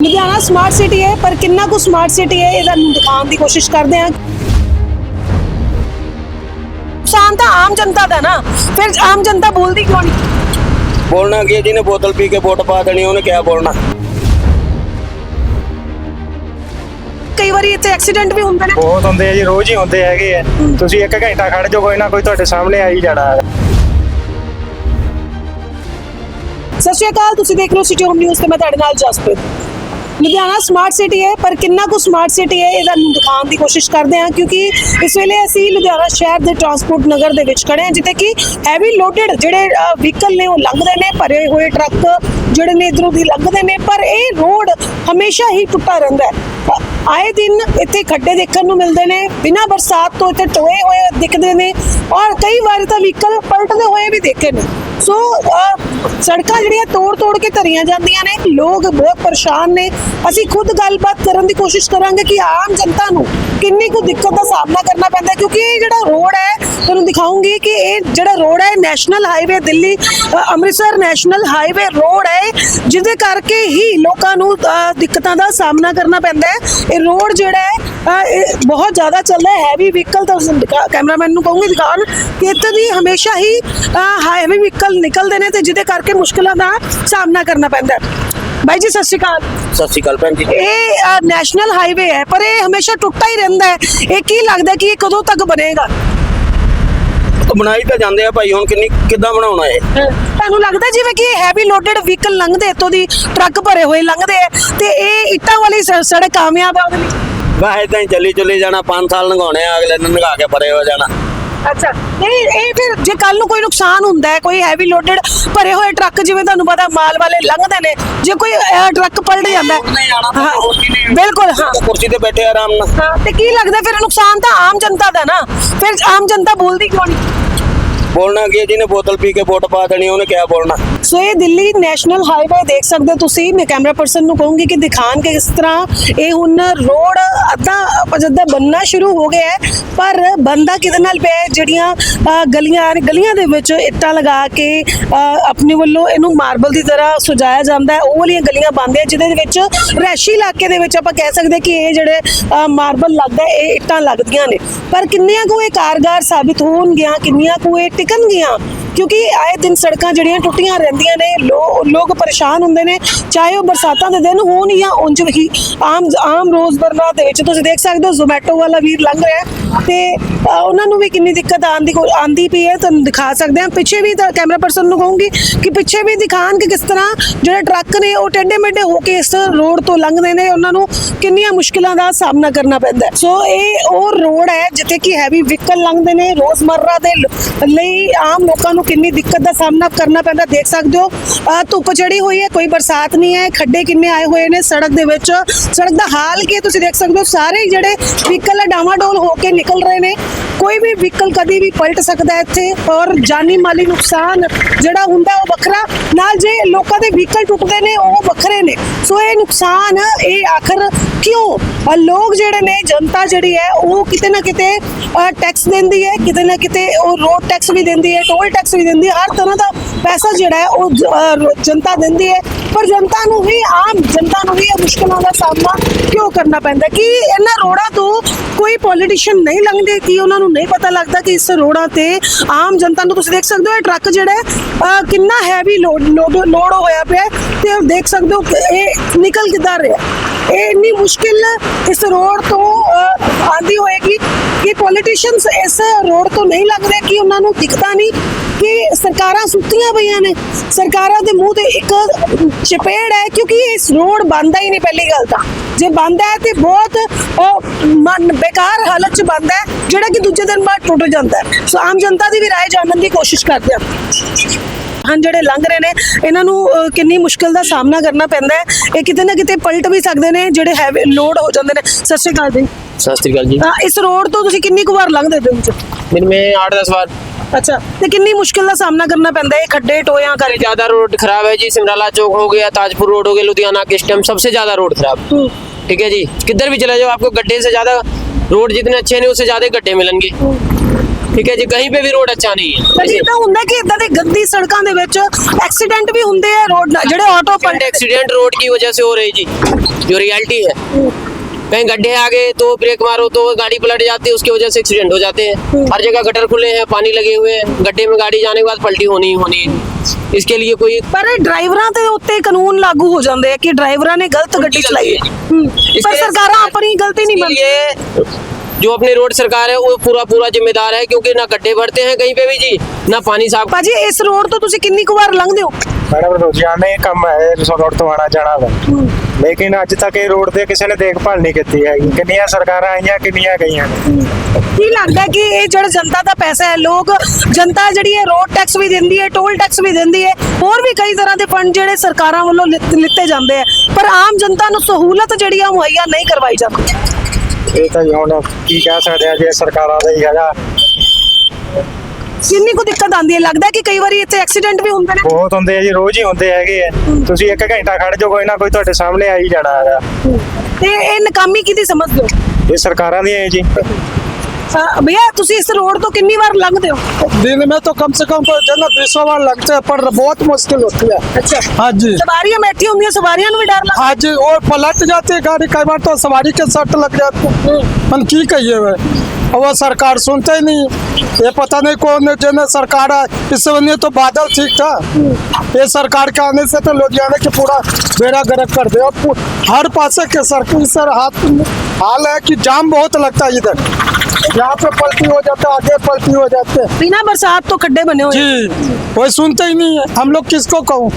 Ludhiana smart city ਹੈ ਪਰ ਕਿੰਨਾ ਕੁ ਸਮਾਰਟ ਸਿਟੀ ਹੈ ਇਹਦਾ ਦਿਖਾਉਣ ਦੀ ਕੋਸ਼ਿਸ਼ ਕਰਦੇ ਹਾਂ। ਨੁਕਸਾਨ ਤਾਂ ਆਮ ਜਨਤਾ ਦਾ ਨਾ ਫਿਰ ਆਮ ਜਨਤਾ ਬੋਲਦੀ ਕਿਉਂ ਨਹੀਂ? ਬੋਲਣਾ ਕੀ ਹੈ, ਜਿਹਨੇ ਬੋਤਲ ਪੀ ਕੇ ਵੋਟ ਪਾ ਦੇਣੀ ਉਹਨੇ ਕਿਆ ਬੋਲਣਾ? ਕਈ ਵਾਰੀ ਇੱਥੇ ਐਕਸੀਡੈਂਟ ਵੀ ਹੁੰਦੇ ਨੇ। ਬਹੁਤ ਹੁੰਦੇ ਆ ਜੀ ਰੋਜ਼ ਹੀ ਹੁੰਦੇ ਹੈਗੇ ਆ। ਤੁਸੀਂ ਇੱਕ ਘੰਟਾ ਖੜ ਜਾਓ ਕੋਈ ਨਾ ਕੋਈ ਤੁਹਾਡੇ ਸਾਹਮਣੇ ਆ ਹੀ ਜਾਣਾ। ਹੈ ਸਤਿ ਸ਼੍ਰੀ ਅਕਾਲ ਤੁਸੀਂ ਦੇਖ ਰਹੇ ਹੋ ਸਿਟੀ ਹੋਮ ਨਿਊਜ਼ ਤੇ ਮੈਂ ਤੁਹਾਡੇ ਨਾਲ ਜਸਪ੍ਰੀਤ। ਲੁਧਿਆਣਾ ਸਮਾਰਟ ਸਿਟੀ ਹੈ, ਪਰ ਕਿੰਨਾ ਕੁ ਸਮਾਰਟ ਸਿਟੀ ਹੈ ਇਹਦਾ ਦਿਖਾਉਣ ਦੀ ਕੋਸ਼ਿਸ਼ ਕਰਦੇ ਹਾਂ, ਕਿਉਂਕਿ ਇਸ ਵੇਲੇ ਅਸੀਂ ਲੁਧਿਆਣਾ ਸ਼ਹਿਰ ਦੇ ਟਰਾਂਸਪੋਰਟ ਨਗਰ ਦੇ ਵਿੱਚ ਖੜੇ ਹਾਂ, ਜਿੱਥੇ ਕਿ ਹੈਵੀ ਲੋਡਡ ਜਿਹੜੇ ਵਹੀਕਲ ਨੇ ਉਹ ਲੰਘਦੇ ਨੇ, ਭਰੇ ਹੋਏ ਟਰੱਕ ਜਿਹੜੇ ਨੇ ਇਧਰੋਂ ਦੀ ਲੰਘਦੇ ਨੇ, ਪਰ ਇਹ ਰੋਡ ਹਮੇਸ਼ਾ ਹੀ ਟੁੱਟਾ ਰਹਿੰਦਾ ਹੈ। ਆਏ ਦਿਨ ਇੱਥੇ ਖੱਡੇ ਦੇਖਣ ਨੂੰ ਮਿਲਦੇ ਨੇ, ਬਿਨਾਂ ਬਰਸਾਤ ਤੋਂ ਇੱਥੇ ਟੋਏ ਹੋਏ ਦਿਖਦੇ ਨੇ, ਔਰ ਕਈ ਵਾਰ ਤਾਂ ਵਹੀਕਲ ਪਲਟਦੇ ਹੋਏ ਵੀ ਦੇਖੇ ਨੇ। ਸੋ ਸੜਕਾਂ ਜਿਹੜੀਆਂ ਤੋੜ ਤੋੜ ਕੇ ਧਰੀਆਂ ਜਾਂਦੀਆਂ ਨੇ ਲੋਕ ਬਹੁਤ ਪਰੇਸ਼ਾਨ ਨੇ। ਅਸੀਂ ਖੁਦ ਗੱਲਬਾਤ ਕਰਨ ਦੀ ਕੋਸ਼ਿਸ਼ ਕਰਾਂਗੇ ਕਿ ਆਮ ਜਨਤਾ ਨੂੰ ਕਿੰਨੀ ਕੁ ਦਿੱਕਤ ਦਾ ਸਾਹਮਣਾ ਕਰਨਾ ਪੈਂਦਾ ਕਿਉਂਕਿ ਇਹ ਜਿਹੜਾ ਰੋਡ ਹੈ ਤੁਹਾਨੂੰ ਦਿਖਾਉਂਗੀ ਕਿ ਇਹ ਜਿਹੜਾ ਰੋਡ ਹੈ national highway Delhi Amritsar national highway road ਹੈ। ਜਿਹਦੇ ਕਰਕੇ ਹੀ ਲੋਕਾਂ ਨੂੰ ਅ, ਦਿੱਕਤਾਂ ਦਾ ਸਾਹਮਣਾ ਕਰਨਾ ਪੈਂਦਾ ਹੈ। ਇਹ ਰੋਡ ਜਿਹੜਾ ਹੈ ਬਹੁਤ ਜ਼ਿਆਦਾ ਚੱਲਦਾ ਹੈ। ਹੈਵੀ ਵਹੀਕਲ ਤਾਂ ਕੈਮਰਾਮੈਨ ਨੂੰ ਕਹੂੰਗੀ ਦਿਖਾਉਣ ਕਿ ਇੱਥੇ ਦੀ ਹਮੇਸ਼ਾ ਹੀ ਹੈਵੀ ਵਹੀਕਲ ਨਿਕਲਦੇ ਨੇ ਤੇ ਜਿਹਦੇ ਕਰਕੇ ਮੁਸ਼ਕਲਾਂ ਦਾ ਸਾਹਮਣਾ ਕਰਨਾ ਪੈਂਦਾ ਹੈ। ਬਾਈ ਜੀ ਸਤਿ ਸ਼੍ਰੀ ਅਕਾਲ। ਸਤਿ ਸ਼੍ਰੀ ਅਕਾਲ ਭੈਣ ਜੀ। ਇਹ ਨੈਸ਼ਨਲ ਹਾਈਵੇ ਹੈ ਪਰ ਇਹ ਹਮੇਸ਼ਾ ਟੁੱਟਾ ਹੀ ਰਹਿੰਦਾ ਹੈ। ਇਹ ਕੀ ਲੱਗਦਾ ਕਿ ਇਹ ਕਦੋਂ ਤੱਕ ਬਣੇਗਾ? ਬਣਾਈ ਤਾਂ ਜਾਂਦੇ ਆ ਭਾਈ ਹੁਣ ਕਿੰਨੀ ਕਿੱਦਾਂ ਬਣਾਉਣਾ ਇਹ? ਤੁਹਾਨੂੰ ਲੱਗਦਾ ਜਿਵੇਂ ਕਿ ਹੈਵੀ ਲੋਡਡ ਵਹੀਕਲ ਲੰਘਦੇ ਇੱਥੋਂ ਦੀ ਟਰੱਕ ਭਰੇ ਹੋਏ ਲੰਘਦੇ ਆ ਤੇ ਇਹ ਇੱਟਾਂ ਵਾਲੀ ਸੜਕ ਕਾਮਯਾਬ ਹੈ ਉਹਦੇ ਲਈ? ਵਾਹ ਇਦਾਂ ਹੀ ਚੱਲੀ ਚੱਲੀ ਜਾਣਾ 5 ਸਾਲ ਲੰਘਾਉਣੇ ਆ ਅਗਲੇ ਨੂੰ ਲੰਘਾ ਕੇ ਪਰੇ ਹੋ ਜਾਣਾ। ਅੱਛਾ ਨਹੀਂ ਇਹ ਫਿਰ ਜੇ ਕੱਲ ਨੂੰ ਕੋਈ ਨੁਕਸਾਨ ਹੁੰਦਾ ਹੈ ਕੋਈ ਹੈਵੀ ਲੋਡਡ ਭਰੇ ਹੋਏ ਟਰੱਕ ਜਿਵੇਂ ਤੁਹਾਨੂੰ ਪਤਾ ਮਾਲ ਵਾਲੇ ਲੰਘਦੇ ਨੇ ਜੇ ਕੋਈ ਅਹ, ਟਰੱਕ ਪਲਟ ਜਾਂਦਾ ਹੈ ਨਹੀਂ ਤਾਂ ਹਾਂ। ਬਿਲਕੁਲ ਹਾਂ। ਕੁਰਸੀ ਤੇ ਬੈਠੇ ਆਰਾਮ ਨਾਲ। ਹਾਂ ਤੇ ਕੀ ਲੱਗਦਾ ਫਿਰ ਨੁਕਸਾਨ ਤਾਂ ਆਮ ਜਨਤਾ ਦਾ ਨਾ ਫਿਰ ਆਮ ਜਨਤਾ ਬੋਲਦੀ ਕਿਉਂ ਨਹੀਂ? ਬੋਲਣਾ ਕੀ ਹੈ, ਜਿਹਨੇ ਬੋਤਲ ਪੀ ਕੇ ਵੋਟ ਪਾ ਦੇਣੀ ਉਹਨੇ ਕਿਆ ਬੋਲਣਾ? ਸੋ ਇਹ ਦਿੱਲੀ ਨੈਸ਼ਨਲ ਹਾਈਵੇ ਦੇਖ ਸਕਦੇ ਹੋ ਤੁਸੀਂ। ਮੈਂ ਕੈਮਰਾ ਪਰਸਨ ਨੂੰ ਕਹੂੰਗੀ ਕਿ ਦਿਖਾਣ ਕਿ ਇਸ ਤਰ੍ਹਾਂ ਇਹ ਹੁਣ ਰੋਡ ਅੱਧਾ ਪਜੱਦਾ ਬੰਨਣਾ ਸ਼ੁਰੂ ਹੋ ਗਿਆ ਹੈ ਪਰ ਬੰਦਾ ਕਿਹਦੇ ਨਾਲ ਪਿਆ ਜਿਹੜੀਆਂ ਗਲੀਆਂ ਗਲੀਆਂ ਦੇ ਵਿੱਚ ਇੱਟਾਂ ਲਗਾ ਕੇ ਅ, ਆਪਣੇ ਵੱਲੋਂ ਇਹਨੂੰ ਮਾਰਬਲ ਦੀ ਤਰ੍ਹਾਂ ਸਜਾਇਆ ਜਾਂਦਾ ਹੈ। ਉਹ ਵਾਲੀਆਂ ਗਲੀਆਂ ਬੰਦੇ ਜਿਹਦੇ ਵਿੱਚ ਰੈਸ਼ੀ ਇਲਾਕੇ ਦੇ ਵਿੱਚ ਆਪਾਂ ਕਹਿ ਸਕਦੇ ਕਿ ਇਹ ਜਿਹੜੇ ਮਾਰਬਲ ਲੱਗਦਾ ਇਹ ਇੱਟਾਂ ਲੱਗਦੀਆਂ ਨੇ। ਪਰ ਕਿੰਨੀਆਂ ਕੁ ਇਹ ਕਾਰਗਾਰ ਸਾਬਿਤ ਹੋਣਗੀਆਂ ਕਿੰਨੀਆਂ ਕੁ ਇਹ ਟਿਕਣਗੀਆਂ? ਕਿਉਂਕਿ ਆਏ ਦਿਨ ਸੜਕਾਂ ਜਿਹੜੀਆਂ ਟੁੱਟੀਆਂ ਰਹਿੰਦੀਆਂ ਨੇ, ਲੋ- ਲੋਕ ਪਰੇਸ਼ਾਨ ਹੁੰਦੇ ਨੇ, ਚਾਹੇ ਉਹ ਬਰਸਾਤਾਂ ਦੇ ਦਿਨ ਹੋਣ ਜਾਂ ਉਂਝ ਹੀ, ਆਮ ਆਮ ਰੋਜ਼ਮਰਰਾ ਦੇ ਵਿੱਚ ਤੁਸੀਂ ਦੇਖ ਸਕਦੇ ਹੋ ਜ਼ੋਮੈਟੋ ਵਾਲਾ ਵੀਰ ਲੰਘ ਰਿਹਾ ਤੇ ਉਹਨਾਂ ਨੂੰ ਵੀ ਕਿੰਨੀ ਦਿੱਕਤ ਆਂਦੀ ਆਂਦੀ ਪਈ ਹੈ, ਤੁਹਾਨੂੰ ਦਿਖਾ ਸਕਦੇ ਹਾਂ। ਪਿੱਛੇ ਵੀ ਤਾਂ ਕੈਮਰਾ ਪਰਸਨ ਨੂੰ ਕਹੂੰਗੀ ਕਿ ਪਿੱਛੇ ਵੀ ਦਿਖਾਣ ਕਿ ਕਿਸ ਤਰ੍ਹਾਂ ਜਿਹੜੇ ਟਰੱਕ ਨੇ, ਉਹ ਟੇਢੇ ਮੇਢੇ ਹੋ ਕੇ ਇਸ ਰੋਡ ਤੋਂ ਲੰਘਦੇ ਨੇ, ਉਹਨਾਂ ਨੂੰ ਕਿੰਨੀਆਂ ਮੁਸ਼ਕਿਲਾਂ ਦਾ ਸਾਹਮਣਾ ਕਰਨਾ ਪੈਂਦਾ ਸੋ ਇਹ ਉਹ ਰੋਡ ਹੈ, ਜਿੱਥੇ ਕਿ ਹੈਵੀ ਵਹੀਕਲ ਲੰਘਦੇ ਨੇ ਰੋਜ਼ਮਰਰਾ ਦੇ ਲਈ ਆਮ ਲੋਕਾਂ ਨੂੰ ਕਿੰਨੀ ਦਿੱਕਤ ਦਾ ਸਾਹਮਣਾ ਕਰਨਾ ਪੈਂਦਾ ਦੇਖ ਸਕਦੇ ਹੋ। ਧੁੱਪ ਚੜੀ ਹੋਈ ਹੈ, ਕੋਈ ਬਰਸਾਤ ਨਹੀਂ ਹੈ, ਖੱਡੇ ਕਿੰਨੇ ਆਏ ਹੋਏ ਨੇ ਸੜਕ ਦੇ ਵਿੱਚ। ਸੜਕ ਦਾ ਹਾਲ ਕੀ ਤੁਸੀਂ ਦੇਖ ਸਕਦੇ ਹੋ, ਸਾਰੇ ਜਿਹੜੇ ਵਹੀਕਲ ਡਾਵਾਡੋਲ ਹੋ ਕੇ ਨਿਕਲ ਰਹੇ ਨੇ। ਕੋਈ ਵੀ ਵਹੀਕਲ ਕਦੀ ਵੀ ਪਲਟ ਸਕਦਾ ਹੈ ਇੱਥੇ ਔਰ ਜਾਨੀ ਮਾਲੀ ਨੁਕਸਾਨ ਜਿਹੜਾ ਹੁੰਦਾ ਉਹ ਵੱਖਰਾ। ਨਾਲ ਜੇ ਲੋਕਾਂ ਦੇ ਵਹੀਕਲ ਟੁੱਟਦੇ ਨੇ, ਉਹ ਵੱਖਰੇ ਨੇ। ਸੋ ਇਹ ਨੁਕਸਾਨ, ਇਹ ਆਖਰ ਕਿਉਂ? ਲੋਕ ਜਿਹੜੇ ਨੇ, ਜਨਤਾ ਜਿਹੜੀ ਹੈ, ਉਹ ਕਿਤੇ ਨਾ ਕਿਤੇ ਟੈਕਸ ਦਿੰਦੀ ਹੈ, ਕਿਤੇ ਨਾ ਕਿਤੇ ਉਹ ਰੋਡ ਟੈਕਸ ਵੀ ਦਿੰਦੀ ਹੈ ਟੋਲ ਟੈਕਸ ਵੀ ਦਿੰਦੀ ਹੈ। ਹਰ ਤਰ੍ਹਾਂ ਦਾ ਪੈਸਾ ਜਿਹੜਾ ਹੈ ਉਹ ਜਨਤਾ ਦਿੰਦੀ ਹੈ। ਪਰ ਜਨਤਾ ਨੂੰ ਵੀ ਆਮ ਜਨਤਾ ਨੂੰ ਵੀ ਇਹ ਮੁਸ਼ਕਲਾਂ ਦਾ ਸਾਹਮਣਾ ਕਿਉਂ ਕਰਨਾ ਪੈਂਦਾ ਕਿ ਇਹਨਾਂ ਰੋਡਾਂ ਤੋਂ ਕੋਈ ਪੋਲੀਟੀਸ਼ੀਅਨ ਨਹੀਂ ਲੰਘਦੇ ਕਿ ਉਹਨਾਂ ਨੂੰ ਨਹੀਂ ਪਤਾ ਲੱਗਦਾ ਕਿ ਇਸ ਰੋਡਾਂ ਤੇ ਆਮ ਜਨਤਾ ਨੂੰ ਤੁਸੀਂ ਦੇਖ ਸਕਦੇ ਹੋ ਇਹ ਟਰੱਕ ਜਿਹੜਾ ਹੈ, ਕਿੰਨਾ ਹੈਵੀ ਲੋਡ ਲੋਡ ਹੋਇਆ ਪਿਆ ਤੇ ਦੇਖ ਸਕਦੇ ਹੋ ਇਹ ਨਿਕਲ ਕਿੱਦਾਂ ਰਿਹਾ ਇਹ ਇੰਨੀ ਮੁਸ਼ਕਿਲ ਇਸ ਰੋਡ ਤੋਂ ਅਹ, ਆਉਂਦੀ ਹੋਏਗੀ ਕਿ ਪੋਲੀਟੀਸ਼ੀਅਨਸ ਇਸ ਰੋਡ ਤੋਂ ਨਹੀਂ ਲੱਗਦੇ ਕਿ ਉਹਨਾਂ ਨੂੰ ਦਿਖਦਾ ਨਹੀਂ ਕਿ ਸਰਕਾਰਾਂ ਸੁੱਤੀਆਂ ਪਈਆਂ ਨੇ। ਸਰਕਾਰਾਂ ਦੇ ਮੂੰਹ ਤੇ ਇੱਕ ਚਪੇੜ ਹੈ ਕਿਉਂਕਿ ਇਸ ਰੋਡ ਬੰਦਾ ਹੀ ਨਹੀਂ ਪਹਿਲੀ ਗੱਲ ਤਾਂ। ਜੇ ਬੰਦ ਹੈ ਤੇ ਬਹੁਤ ਅਹ, ਮਨ ਬੇਕਾਰ ਹਾਲਤ ਚ ਬੰਦ ਹੈ ਜਿਹੜਾ ਕਿ ਦੂਜੇ ਦਿਨ ਬਾਅਦ ਟੁੱਟ ਜਾਂਦਾ ਹੈ। ਸੋ ਆਮ ਜਨਤਾ ਦੀ ਵੀ ਰਾਏ ਜਾਣਨ ਦੀ ਕੋਸ਼ਿਸ਼ ਕਰਦੇ ਹਾਂ। ਹਨ ਜਿਹੜੇ ਲੰਘ ਰਹੇ ਨੇ ਇਹਨਾਂ ਨੂੰ ਕਿੰਨੀ ਮੁਸ਼ਕਲ ਦਾ ਸਾਹਮਣਾ ਕਰਨਾ ਪੈਂਦਾ ਹੈ। ਇਹ ਕਿਤੇ ਨਾ ਕਿਤੇ ਪਲਟ ਵੀ ਸਕਦੇ ਨੇ ਜਿਹੜੇ ਹੈਵੀ ਲੋਡ ਹੋ ਜਾਂਦੇ ਨੇ। ਸਤਿ ਸ਼੍ਰੀ ਅਕਾਲ ਜੀ। सत श्रीकाल जी ਤਾਂ ਇਸ ਰੋਡ ਤੋਂ ਤੁਸੀਂ ਕਿੰਨੀ ਕੁ ਵਾਰ ਲੰਘਦੇ ਦਿਨ ਚ दिन में आठ दस बार ਅੱਛਾ ਤੇ ਕਿੰਨੀ ਮੁਸ਼ਕਲ ਦਾ ਸਾਹਮਣਾ ਕਰਨਾ ਪੈਂਦਾ ਹੈ ਇਹ ਖੱਡੇ ਟੋਇਆਂ अरे ਕਰਕੇ ज्यादा रोड खराब है जी सिमराला चौक हो गया ताजपुर रोड हो गया लुधियाना के टाइम सबसे ज्यादा रोड खराब हम्म, ठीक है जी किधर भी चले जाओ आपको गड्ढे से ज्यादा रोड जितने अच्छे नहीं उससे ज्यादा गड्ढे मिलेंगे ठीक है जी कहीं पे भी रोड अच्छा नहीं है ਪਰ ਇਹ ਤਾਂ ਹੁੰਦਾ ਕਿ ਇਦਾਂ ਦੇ ਗੰਦੀ ਸੜਕਾਂ ਦੇ ਵਿੱਚ ਐਕਸੀਡੈਂਟ ਵੀ ਹੁੰਦੇ ਆ ਰੋਡ ਨਾਲ ਜਿਹੜੇ ਆਟੋ फ्रंट एक्सीडेंट रोड की वजह से हो रही जी जो रियलिटी है कहीं गड्ढे आ गए तो ब्रेक मारो तो गाड़ी पलट जाती है उसकी वजह से एक्सीडेंट हो जाते हैं हर जगह गटर खुले हैं पानी लगे हुए हैं गड्ढे में गाड़ी जाने के बाद पलटी होनी ही होनी है इसके लिए कोई ਪਰ ਇਹ ਡਰਾਈਵਰਾਂ ਦੇ ਉੱਤੇ ਕਾਨੂੰਨ ਲਾਗੂ ਹੋ ਜਾਂਦੇ ਆ ਕਿ ਡਰਾਈਵਰਾਂ ਨੇ ਗਲਤ ਗੱਡੀ ਚਲਾਈ ਹੈ ਹੂੰ। ਪਰ इसके- ਸਰਕਾਰਾਂ ਆਪਣੀ ਗਲਤੀ ਨਹੀਂ इसके ਮੰਨਦੀ लिए जो अपनी रोड सरकार है वो पूरा पूरा जिम्मेदार है क्योंकि ना गड्ढे भरते हैं कहीं पे भी जी ना पानी साफ ਭਾਜੀ ਇਸ ਰੋਡ ਤੋਂ ਤੁਸੀਂ ਕਿੰਨੀ ਕੁ ਵਾਰ ਲੰਘਦੇ ਹੋ ਮੈਡਮ ਰੋਜ਼ਾਨਾ ਹੀ ਕੰਮ ਹੈ ਇਸ ਰੋਡ ਤੋਂ ਆਣਾ ਜਾਣਾ ਦਾ ਲੇਕਿਨ ਅੱਜ ਤੱਕ ਇਹ ਰੋਡ ਤੇ ਕਿਸੇ ਨੇ ਦੇਖਭਾਲ ਨਹੀਂ ਕੀਤੀ ਹੈਗੀ। ਕਿੰਨੀਆਂ ਸਰਕਾਰਾਂ ਆਈਆਂ ਕਿੰਨੀਆਂ ਗਈਆਂ ਨੇ। ਕੀ ਲੱਗਦਾ ਕਿ ਇਹ ਜਿਹੜਾ ਜਨਤਾ ਦਾ ਪੈਸਾ ਹੈ ਲੋਕ ਜਨਤਾ ਜਿਹੜੀ ਹੈ ਰੋਡ ਟੈਕਸ ਵੀ ਦਿੰਦੀ ਹੈ ਟੋਲ ਟੈਕਸ ਵੀ ਦਿੰਦੀ ਹੈ ਹੋਰ ਵੀ ਕਈ ਤਰ੍ਹਾਂ ਦੇ ਫੰਡ ਜਿਹੜੇ ਸਰਕਾਰਾਂ ਵੱਲੋਂ ਲਿੱਤ- ਜਾਂਦੇ ਆ। ਪਰ ਆਮ ਜਨਤਾ ਨੂੰ ਸਹੂਲਤ ਜਿਹੜੀ ਆ ਮੁਹੱਈਆ ਨਹੀਂ ਕਰਵਾਈ ਜਾਂਦੀ। ਇਹ ਤਾਂ ਹੁਣ ਕੀ ਕਹਿ ਸਕਦੇ ਆ ਜੇ ਸਰਕਾਰਾਂ ਦਾ ਹੀ ਹੈਗਾ ਕਿੰਨੀ ਕੁ ਦਿੱਕਤ ਆਉਂਦੀ ਹੈ ਲੱਗਦਾ ਕਿ ਕਈ ਵਾਰੀ ਇੱਥੇ ਐਕਸੀਡੈਂਟ ਵੀ ਹੁੰਦੇ ਨੇ। ਬਹੁਤ ਹੁੰਦੇ ਆ ਜੀ ਰੋਜ਼ ਹੀ ਹੁੰਦੇ ਹੈਗੇ ਆ। ਤੁਸੀਂ ਇੱਕ ਘੰਟਾ ਖੜ ਜਾਓ ਕੋਈ ਨਾ ਕੋਈ ਤੁਹਾਡੇ ਸਾਹਮਣੇ ਆ ਹੀ ਜਾਣਾ ਹੈਗਾ। ਤੇ ਇਹ ਨਕਾਮੀ ਕਿਹਦੀ ਸਮਝਦੇ ਹੋ? ਇਹ ਸਰਕਾਰਾਂ ਦੀਆਂ ਹੈ ਜੀ। ਅ, ਭਈਆ ਤੁਸੀਂ ਇਸ ਰੋਡ ਤੋਂ ਕਿੰਨੀ ਵਾਰ ਲੰਘਦੇ ਹੋ दिन में तो कम से कम जो है ना बीसों बार लगते हैं पर बहुत मुश्किल होती है ਅੱਛਾ हाँ जी ਸਵਾਰੀਆਂ ਬੈਠੀ ਹੁੰਦੀਆਂ ਸਵਾਰੀਆਂ ਨੂੰ ਵੀ ਡਰ ਲੱਗਦਾ हाँ जी और पलट जाती है गाड़ी कई बार तो सवारी के सट लग जाते हैं हम की कहिए वे और वो सरकार सुनते ही नहीं ये पता नहीं कौन जन सरकार है इससे बनिए तो बादल ठीक था ये सरकार के आने से तो लुधियाना के पूरा बेड़ा गर्क कर दे और पू- हर पासे के सर सर हाथ हाल है कि जाम बहुत लगता है इधर यहाँ पे पलटी हो जाता आगे पलटी हो जाते बिना बरसात तो खड्डे बने हुए जी कोई सुनते ही नहीं है। हम लोग किसको कहूँ?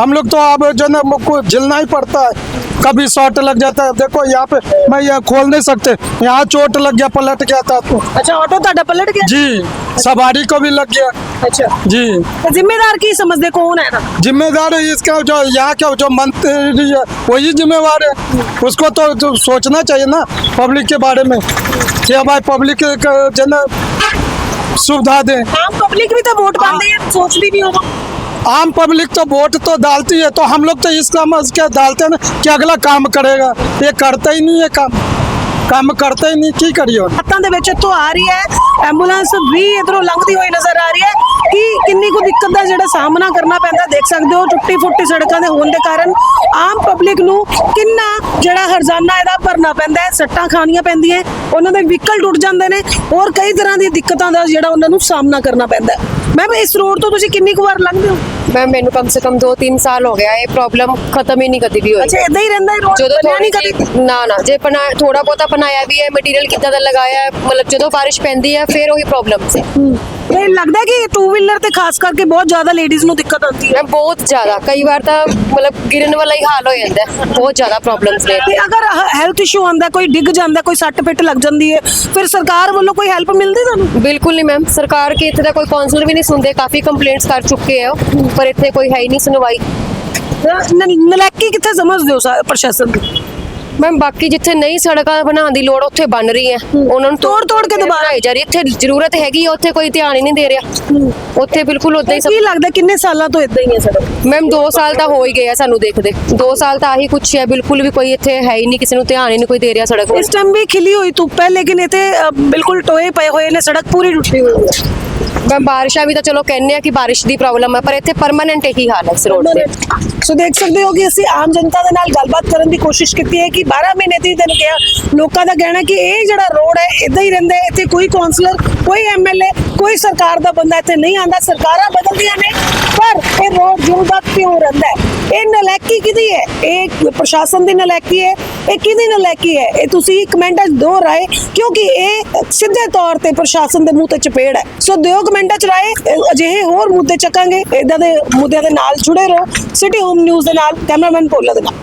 हम लोग तो अब जो ना को झेलना ही पड़ता है। कभी शॉर्ट लग जाता है। देखो यहाँ पे मैं यहाँ खोल नहीं सकते। यहाँ चोट लग गया पलट गया था तो। अच्छा ऑटो था पलट गया जी सवारी को भी लग गया। अच्छा। जी। तो जिम्मेदार की समझ समझते कौन है? जिम्मेदार है इसका जो यहाँ का जो मंत्री है वही जिम्मेवार है। उसको तो, तो सोचना चाहिए ना पब्लिक के बारे में। क्या भाई पब्लिक को जो है ना सुविधा दें ਆਮ ਪਬਲਿਕ ਵੀ ਤਾਂ ਵੋਟ ਪਾਉਂਦੀ ਹੈ ਸੋਚਦੀ ਨਹੀਂ ਹੋਗਾ आम पब्लिक तो वोट तो डालती है तो हम लोग तो इस समझ के डालते हैं ना कि अगला काम करेगा ये करता ही नहीं है काम काम करता ही नहीं की करिए और? ਹੱਥਾਂ ਦੇ ਵਿੱਚ ਇੱਥੋਂ ਆ ਰਹੀ ਹੈ ਐਂਬੂਲੈਂਸ ਵੀ ਇਧਰੋਂ ਲੰਘਦੀ ਹੋਈ ਨਜ਼ਰ ਆ ਰਹੀ ਹੈ ਕਿ ਕਿੰਨੀ ਕੁ ਦਿੱਕਤ ਦਾ ਜਿਹੜਾ ਸਾਹਮਣਾ ਕਰਨਾ ਪੈਂਦਾ ਦੇਖ ਸਕਦੇ ਹੋ ਟੁੱਟੀ ਫੁੱਟੀ ਸੜਕਾਂ ਦੇ ਹੋਣ ਦੇ ਕਾਰਨ ਆਮ ਪਬਲਿਕ ਨੂੰ ਕਿੰਨਾ ਜਿਹੜਾ ਹਰਜ਼ਾਨਾ ਇਹਦਾ ਭਰਨਾ ਪੈਂਦਾ ਹੈ, ਸੱਟਾਂ ਖਾਣੀਆਂ ਪੈਂਦੀਆਂ ਉਹਨਾਂ ਦੇ ਵਹੀਕਲ ਟੁੱਟ ਜਾਂਦੇ ਨੇ ਔਰ ਕਈ ਤਰ੍ਹਾਂ ਦੀਆਂ ਦਿੱਕਤਾਂ ਦਾ ਜਿਹੜਾ ਉਹਨਾਂ ਨੂੰ ਸਾਹਮਣਾ ਕਰਨਾ ਪੈਂਦਾ ਹੈ। ਮੈਮ ਇਸ ਰੋਡ ਤੋਂ ਤੁਸੀਂ ਕਿੰਨੀ ਕੁ ਵਾਰ ਲੰਘਦੇ ਹੋ ਮੈਮ ਮੈਨੂੰ ਕਮ ਸੇ ਕਮ 2-3 ਸਾਲ ਹੋ ਗਿਆ ਇਹ ਪ੍ਰੋਬਲਮ ਖਤਮ ਹੀ ਨਹੀਂ ਕਦੀ ਵੀ ਹੋਈ ਅੱਛਾ ਇਦਾਂ ਹੀ ਰਹਿੰਦਾ ਹੈ ਰੋਡ ਜਦੋਂ ਬਣਿਆ ਨਹੀਂ ਥੋੜੀ ਕਦੇ ਜਿਹੀ- ਨਾ ਨਾ ਜੇ ਬਣਾ ਥੋੜਾ ਬਹੁਤਾ ਬਣਾਇਆ ਵੀ ਹੈ ਮਟੀਰੀਅਲ ਕਿੱਦਾਂ ਦਾ ਲਗਾਇਆ ਹੈ ਮਤਲਬ ਜਦੋਂ ਬਾਰਿਸ਼ ਪੈਂਦੀ ਹੈ ਫਿਰ ਉਹੀ ਪ੍ਰੋਬਲਮ ਸੀ ਇਹ ਲੱਗਦਾ ਹੈ ਕਿ ਟੂ ਵੀਲਰ ਤੇ ਖਾਸ ਕਰਕੇ ਬਹੁਤ ਜ਼ਿਆਦਾ ਲੇਡੀਜ਼ ਨੂੰ ਦਿੱਕਤ ਆਉਂਦੀ ਹੈ ਮੈਂ ਬਹੁਤ ਜ਼ਿਆਦਾ ਕਈ ਵਾਰ ਤਾਂ ਮਤਲਬ ਗਿਰਨ ਵਾਲਾ ਹੀ ਹਾਲ ਹੋ ਜਾਂਦਾ ਹੈ। ਬਹੁਤ ਜ਼ਿਆਦਾ ਪ੍ਰੋਬਲਮਸ ਨੇ ਤੇ ਅਗਰ ਹੈਲਥ ਇਸ਼ੂ ਆਂਦਾ ਕੋਈ ਡਿੱਗ ਜਾਂਦਾ ਕੋਈ ਸੱਟ ਪਿੱਟ ਲੱਗ ਜਾਂਦੀ ਹੈ ਫਿਰ ਸਰਕਾਰ ਵੱਲੋਂ ਕੋਈ ਹੈਲਪ ਮਿਲਦੀ ਤੁਹਾਨੂੰ ਬਿਲਕੁਲ ਨਹੀਂ ਮੈਮ ਸਰਕਾਰ ਕੇ ਇੱਥੇ ਦਾ ਕੋਈ ਕਾਉਂਸਲਰ ਵੀ ਨਹੀਂ ਸੁਣਦੇ ਕਾਫੀ ਕੰਪਲੇਂਟਸ ਕਰ ਚੁੱਕੇ ਆ ਪਰ ਇੱਥੇ ਕੋਈ ਹੈ ਹੀ ਨਹੀਂ ਸੁਣਵਾਈ। ਨ- ਨਲਾਇਕੀ ਕਿੱਥੇ ਸਮਝਦੇ ਹੋ ਪ੍ਰਸ਼ਾਸਨ? ਦੀ ਮੈਮ ਬਾਕੀ ਜਿੱਥੇ ਨਹੀਂ ਸੜਕਾਂ ਬਣਾਉਣ ਦੀ ਲੋੜ ਉੱਥੇ ਬਣ ਰਹੀ ਹੈ। ਉਹਨਾਂ ਨੂੰ ਤੋੜ- ਤੋੜ ਕੇ ਦੁਬਾਰਾ- ਬਣਾਈ ਜਾ ਰਹੀ। ਇੱਥੇ ਜ਼ਰੂਰਤ ਹੈਗੀ ਹੈ ਉੱਥੇ ਕੋਈ ਧਿਆਨ ਹੀ ਨਹੀਂ ਦੇ ਰਿਹਾ। ਉੱਥੇ ਬਿਲਕੁਲ ਉਦਾਂ ਹੀ ਸਭ ਕੀ ਲੱਗਦਾ ਕਿੰਨੇ ਸਾਲਾਂ ਤੋਂ ਇਦਾਂ ਹੀ ਹੈ ਸੜਕ? ਮੈਮ 2 ਸਾਲ ਤਾਂ ਹੋ ਹੀ ਗਏ ਆ ਸਾਨੂੰ ਦੇਖਦੇ। 2 ਸਾਲ ਤਾਂ ਆਹੀ ਕੁਛ ਹੈ ਬਿਲਕੁਲ ਵੀ ਕੋਈ ਇੱਥੇ ਹੈ ਹੀ ਨਹੀਂ ਕਿਸੇ ਨੂੰ ਧਿਆਨ ਹੀ ਨਹੀਂ ਕੋਈ ਦੇ ਰਿਹਾ ਸੜਕ ਇਸ ਟਾਈਮ ਵੀ ਖਿਲੀ ਹੋਈ ਧੁੱਪ ਹੈ ਲੇਕਿਨ ਇੱਥੇ ਬਿਲਕੁਲ ਟੋਏ ਪਏ ਹੋਏ ਨੇ ਸੜਕ ਪੂਰੀ ਟੁੱਟੀ ਹੋਈ ਹੈ। ਮੈਂ ਬਾਰਿਸ਼ਾਂ ਵੀ ਤਾਂ ਚਲੋ ਕਹਿੰਦੇ ਆ ਕਿ ਬਾਰਿਸ਼ ਦੀ ਪ੍ਰੋਬਲਮ ਹੈ ਪਰ ਇੱਥੇ ਪਰਮਾਨੈਂਟ ਇਹੀ ਹਾਲ ਹੈ ਇਸ ਰੋਡ ਤੇ। ਸੋ ਦੇਖ ਸਕਦੇ ਹੋ ਕਿ ਅਸੀਂ ਆਮ ਜਨਤਾ ਦੇ ਨਾਲ ਗੱਲਬਾਤ ਕਰਨ ਦੀ ਕੋਸ਼ਿਸ਼ ਕੀਤੀ ਹੈ ਕਿ 12 ਮਹੀਨੇ ਦੀ ਦਿਨ ਗਿਆ। ਲੋਕਾਂ ਦਾ ਕਹਿਣਾ ਕਿ ਇਹ ਜਿਹੜਾ ਰੋਡ ਹੈ ਇਦਾਂ ਹੀ ਰਹਿੰਦਾ ਇੱਥੇ ਕੋਈ ਕਾਉਂਸਲਰ ਕੋਈ ਐਮਐਲਏ ਕੋਈ ਸਰਕਾਰ ਦਾ ਬੰਦਾ ਇੱਥੇ ਨਹੀਂ ਆਂਦਾ ਸਰਕਾਰਾਂ ਬਦਲਦੀਆਂ ਨੇ, ਪਰ ਇਹ ਰੋਡ ਜਿਉਂ ਦਾ ਕਿਉਂ ਰਹਿੰਦਾ ਹੈ? ਇਹ ਨਲਾਇਕੀ ਕਿਹਦੀ ਹੈ? ਇਹ ਪ੍ਰਸ਼ਾਸਨ ਦੀ ਨਲਾਇਕੀ ਹੈ? ਇਹ ਕਿਹਦੀ ਨਲਾਇਕੀ ਹੈ? ਇਹ ਤੁਸੀਂ ਕਮੈਂਟਾਂ 'ਚ ਦੋ ਰਾਏ, ਕਿਉਂਕਿ ਇਹ ਸਿੱਧੇ ਤੌਰ ਤੇ ਪ੍ਰਸ਼ਾਸਨ ਦੇ ਮੂੰਹ ਤੇ ਚਪੇੜ ਹੈ। ਸੋ ਦਿਓ ਮਿੰਟਾਂ 'ਚ ਰਾਏ ਅਜਿਹੇ ਹੋਰ ਮੁੱਦੇ ਚੱਕਾਂਗੇ। ਇਦਾਂ ਦੇ ਮੁੱਦਿਆਂ ਦੇ ਨਾਲ ਜੁੜੇ ਰਹੋ। ਸਿਟੀ ਹੋਮ ਨਿਊਜ਼ ਦੇ ਨਾਲ, ਕੈਮਰਾਮੈਨ ਭੋਲਾ ਦੇ ਨਾਲ।